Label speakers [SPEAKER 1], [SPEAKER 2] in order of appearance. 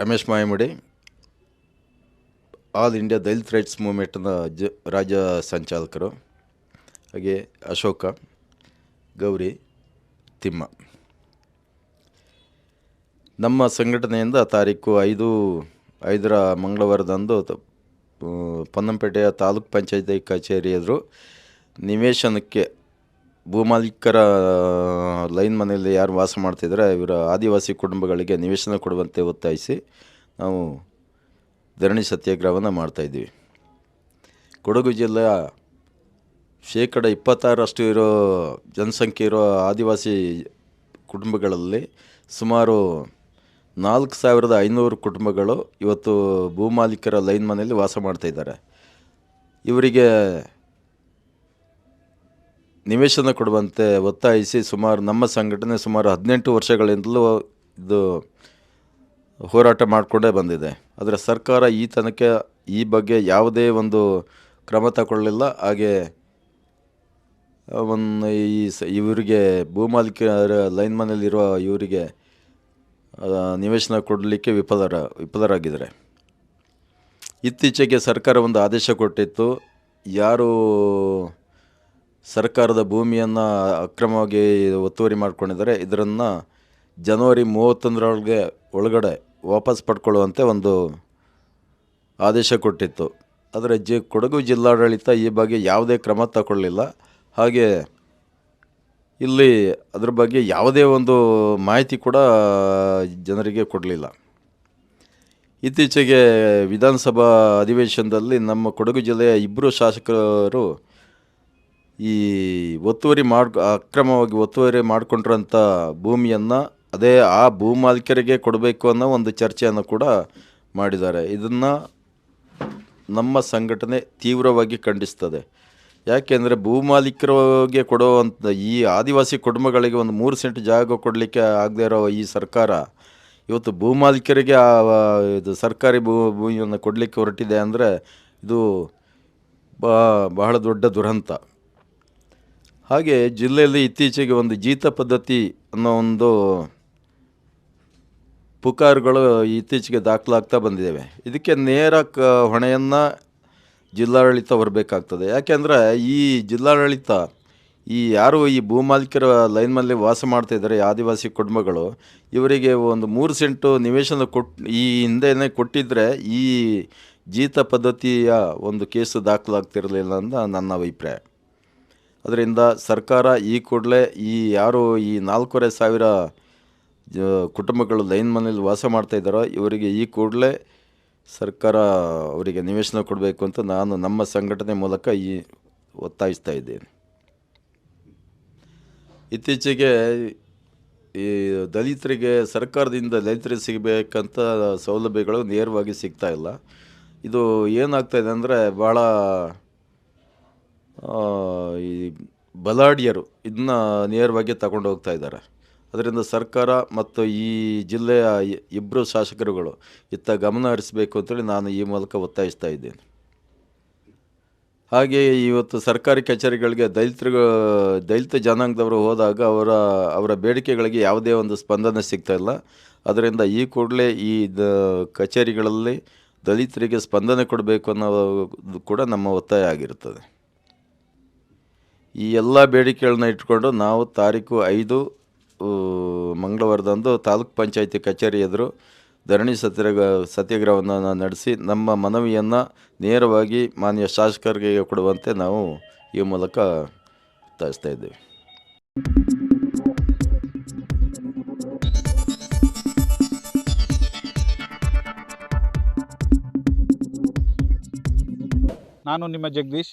[SPEAKER 1] Ramesh Mayamadi, all India Dalit rights ಮೂವ್ಮೆಂಟ್ನ ಜ, ರಾಜ್ಯ ಸಂಚಾಲಕರು, ಹಾಗೆ ಅಶೋಕ, ಗೌರಿ, ತಿಮ್ಮ. ನಮ್ಮ ಸಂಘಟನೆಯಿಂದ ತಾರೀಕು ಐದು, ಐದರ ಮಂಗಳವಾರದಂದು ಪೊನ್ನಂಪೇಟೆಯ ತಾಲೂಕ್ ಪಂಚಾಯತಿ ಕಚೇರಿ ಎದುರು ನಿವೇಶನಕ್ಕೆ ಭೂಮಾಲೀಕರ ಲೈನ್ ಮನೆಯಲ್ಲಿ ಯಾರು ವಾಸ ಮಾಡ್ತಿದ್ದಾರೆ ಇವರ ಆದಿವಾಸಿ ಕುಟುಂಬಗಳಿಗೆ ನಿವೇಶನ ಕೊಡುವಂತೆ ಒತ್ತಾಯಿಸಿ ನಾವು ಧರಣಿ ಸತ್ಯಾಗ್ರಹವನ್ನು ಮಾಡ್ತಾಯಿದ್ದೀವಿ ಕೊಡಗು ಜಿಲ್ಲೆಯ ಶೇಕಡ ಇಪ್ಪತ್ತಾರಷ್ಟು ಇರೋ ಜನಸಂಖ್ಯೆ ಇರೋ ಆದಿವಾಸಿ ಕುಟುಂಬಗಳಲ್ಲಿ ಸುಮಾರು ನಾಲ್ಕು ಸಾವಿರದ ಐನೂರು ಕುಟುಂಬಗಳು ಇವತ್ತು ಭೂಮಾಲೀಕರ ಲೈನ್ ಮನೆಯಲ್ಲಿ ವಾಸ ಮಾಡ್ತಾಯಿದ್ದಾರೆ ಇವರಿಗೆ ನಿವೇಶನ ಕೊಡುವಂತೆ ಒತ್ತಾಯಿಸಿ ಸುಮಾರು ನಮ್ಮ ಸಂಘಟನೆ ಸುಮಾರು ಹದಿನೆಂಟು ವರ್ಷಗಳಿಂದಲೂ ಇದು ಹೋರಾಟ ಮಾಡಿಕೊಂಡೇ ಬಂದಿದೆ. ಆದರೆ ಸರ್ಕಾರ ಈ ತನಕ ಈ ಬಗ್ಗೆ ಯಾವುದೇ ಒಂದು ಕ್ರಮ ತಗೊಳ್ಳಿಲ್ಲ ಹಾಗೆ ಒಂದು ಈ ಸ ಇವರಿಗೆ ಭೂಮಾಲೀಕರ ಲೈನ್ ಮನೆಯಲ್ಲಿರುವ ಇವರಿಗೆ ನಿವೇಶನ ಕೊಡಲಿಕ್ಕೆ ವಿಫಲರ, ವಿಫಲರಾಗಿದ್ದಾರೆ. ಇತ್ತೀಚೆಗೆ ಸರ್ಕಾರ ಒಂದು ಆದೇಶ ಕೊಟ್ಟಿತ್ತು. ಯಾರು ಸರ್ಕಾರದ ಭೂಮಿಯನ್ನು ಅಕ್ರಮವಾಗಿ ಒತ್ತುವರಿ ಮಾಡಿಕೊಂಡಿದ್ದಾರೆ. ಇದರನ್ನು ಜನವರಿ ಮೂವತ್ತೊಂದರೊಳಗೆ ಒಳಗಡೆ ವಾಪಸ್ ಪಡ್ಕೊಳ್ಳುವಂತೆ ಒಂದು ಆದೇಶ ಕೊಟ್ಟಿತ್ತು. ಆದರೆ ಜಿ ಕೊಡಗು ಜಿಲ್ಲಾಡಳಿತ ಈ ಬಗ್ಗೆ ಯಾವುದೇ ಕ್ರಮ ತಗೊಳ್ಳಿಲ್ಲ. ಹಾಗೆ ಇಲ್ಲಿ ಅದ್ರ ಬಗ್ಗೆ ಯಾವುದೇ ಒಂದು ಮಾಹಿತಿ ಕೂಡ ಜನರಿಗೆ ಕೊಡಲಿಲ್ಲ. ಇತ್ತೀಚೆಗೆ ವಿಧಾನಸಭಾ ಅಧಿವೇಶನದಲ್ಲಿ ನಮ್ಮ ಕೊಡಗು ಜಿಲ್ಲೆಯ ಇಬ್ಬರು ಶಾಸಕರು ಈ ಒತ್ತುವರಿ ಮಾಡ್ ಅಕ್ರಮವಾಗಿ ಒತ್ತುವರಿ ಮಾಡಿಕೊಂಡಿರೋಂಥ ಭೂಮಿಯನ್ನು ಅದೇ ಆ ಭೂಮಾಲೀಕರಿಗೆ ಕೊಡಬೇಕು ಅನ್ನೋ ಒಂದು ಚರ್ಚೆಯನ್ನು ಕೂಡ ಮಾಡಿದ್ದಾರೆ. ಇದನ್ನು ನಮ್ಮ ಸಂಘಟನೆ ತೀವ್ರವಾಗಿ ಖಂಡಿಸ್ತದೆ. ಯಾಕೆಂದರೆ ಭೂಮಾಲೀಕರಿಗೆ ಕೊಡುವಂಥ ಈ ಆದಿವಾಸಿ ಕುಟುಂಬಗಳಿಗೆ ಒಂದು ಮೂರು ಸೆಂಟ್ ಜಾಗ ಕೊಡಲಿಕ್ಕೆ ಆಗದೇ ಇರೋ ಈ ಸರ್ಕಾರ ಇವತ್ತು ಭೂಮಾಲೀಕರಿಗೆ ಆ ಇದು ಸರ್ಕಾರಿ ಭೂ, ಭೂಮಿಯನ್ನು ಕೊಡಲಿಕ್ಕೆ ಹೊರಟಿದೆ ಅಂದರೆ ಇದು ಬಹಳ ದೊಡ್ಡ ದುರಂತ. ಹಾಗೆ ಜಿಲ್ಲೆಯಲ್ಲಿ ಇತ್ತೀಚೆಗೆ ಒಂದು ಜೀತ ಪದ್ಧತಿ ಅನ್ನೋ ಒಂದು ಪುಕಾರುಗಳು ಇತ್ತೀಚೆಗೆ ದಾಖಲಾಗ್ತಾ ಬಂದಿದ್ದೇವೆ. ಇದಕ್ಕೆ ನೇರ ಕ ಹೊಣೆಯನ್ನು ಜಿಲ್ಲಾಡಳಿತ ಬರಬೇಕಾಗ್ತದೆ ಯಾಕೆಂದರೆ ಈ ಜಿಲ್ಲಾಡಳಿತ ಈ ಯಾರು ಈ ಭೂಮಾಲೀಕರ ಲೈನ್ ಮೇಲೆ ವಾಸ ಮಾಡ್ತಾ ಇದ್ದಾರೆ ಆದಿವಾಸಿ ಕುಟುಂಬಗಳು, ಇವರಿಗೆ ಒಂದು ಮೂರು ಸೆಂಟು ನಿವೇಶನ ಕೊಟ್ಟು ಈ ಹಿಂದೆನೇ ಕೊಟ್ಟಿದ್ದರೆ ಈ ಜೀತ ಪದ್ಧತಿಯ ಒಂದು ಕೇಸು ದಾಖಲಾಗ್ತಿರಲಿಲ್ಲ ಅಂತ ನನ್ನ ಅಭಿಪ್ರಾಯ. ಅದರಿಂದ ಸರ್ಕಾರ ಈ ಕೂಡಲೇ ಈ ಯಾರು ಈ ನಾಲ್ಕೂವರೆ ಸಾವಿರ ಕುಟುಂಬಗಳು ಲೈನ್ ಮನೇಲಿ ವಾಸ ಮಾಡ್ತಾಯಿದ್ದಾರೋ ಇವರಿಗೆ ಈ ಕೂಡಲೇ ಸರ್ಕಾರ ಅವರಿಗೆ ನಿವೇಶನ ಕೊಡಬೇಕು ಅಂತ ನಾನು ನಮ್ಮ ಸಂಘಟನೆ ಮೂಲಕ ಈ ಒತ್ತಾಯಿಸ್ತಾ ಇದ್ದೇನೆ. ಇತ್ತೀಚೆಗೆ ಈ ದಲಿತರಿಗೆ, ಸರ್ಕಾರದಿಂದ ದಲಿತರಿಗೆ ಸಿಗಬೇಕಂತ ಸೌಲಭ್ಯಗಳು ನೇರವಾಗಿ ಸಿಗ್ತಾ ಇಲ್ಲ. ಇದು ಏನಾಗ್ತಾಯಿದೆ ಅಂದರೆ ಭಾಳ ಈ ಬಲಾಢ್ಯರು ಇದನ್ನ ನೇರವಾಗಿ ತಗೊಂಡು ಹೋಗ್ತಾ ಇದ್ದಾರೆ. ಅದರಿಂದ ಸರ್ಕಾರ ಮತ್ತು ಈ ಜಿಲ್ಲೆಯ ಇಬ್ಬರು ಶಾಸಕರುಗಳು ಇತ್ತ ಗಮನ ಹರಿಸಬೇಕು ಅಂತೇಳಿ ನಾನು ಈ ಮೂಲಕ ಒತ್ತಾಯಿಸ್ತಾ ಇದ್ದೇನೆ. ಹಾಗೆಯೇ ಇವತ್ತು ಸರ್ಕಾರಿ ಕಚೇರಿಗಳಿಗೆ ದಲಿತರು, ದಲಿತ ಜನಾಂಗದವರು ಹೋದಾಗ ಅವರ ಅವರ ಬೇಡಿಕೆಗಳಿಗೆ ಯಾವುದೇ ಒಂದು ಸ್ಪಂದನೆ ಸಿಗ್ತಾ ಇಲ್ಲ. ಅದರಿಂದ ಈ ಕೂಡಲೇ ಈ ದ, ಕಚೇರಿಗಳಲ್ಲಿ ದಲಿತರಿಗೆ ಸ್ಪಂದನೆ ಕೊಡಬೇಕು ಅನ್ನೋದು ಕೂಡ ನಮ್ಮ ಒತ್ತಾಯ ಆಗಿರುತ್ತದೆ. ಈ ಎಲ್ಲ ಬೇಡಿಕೆಗಳನ್ನ ಇಟ್ಕೊಂಡು ನಾವು ತಾರೀಕು ಐದು ಮಂಗಳವಾರದಂದು ತಾಲೂಕ್ ಪಂಚಾಯತಿ ಕಚೇರಿ ಎದುರು ಧರಣಿ ಸತ್ಯಾಗ್ರಹ ಸತ್ಯಾಗ್ರಹವನ್ನು ನಡೆಸಿ ನಮ್ಮ ಮನವಿಯನ್ನು ನೇರವಾಗಿ ಮಾನ್ಯ ಶಾಸಕರಿಗೆ ಕೊಡುವಂತೆ ನಾವು ಈ ಮೂಲಕ ಒತ್ತಾಯಿಸ್ತಾ ಇದ್ದೇವೆ.
[SPEAKER 2] ನಾನು ನಿಮ್ಮ ಜಗದೀಶ್.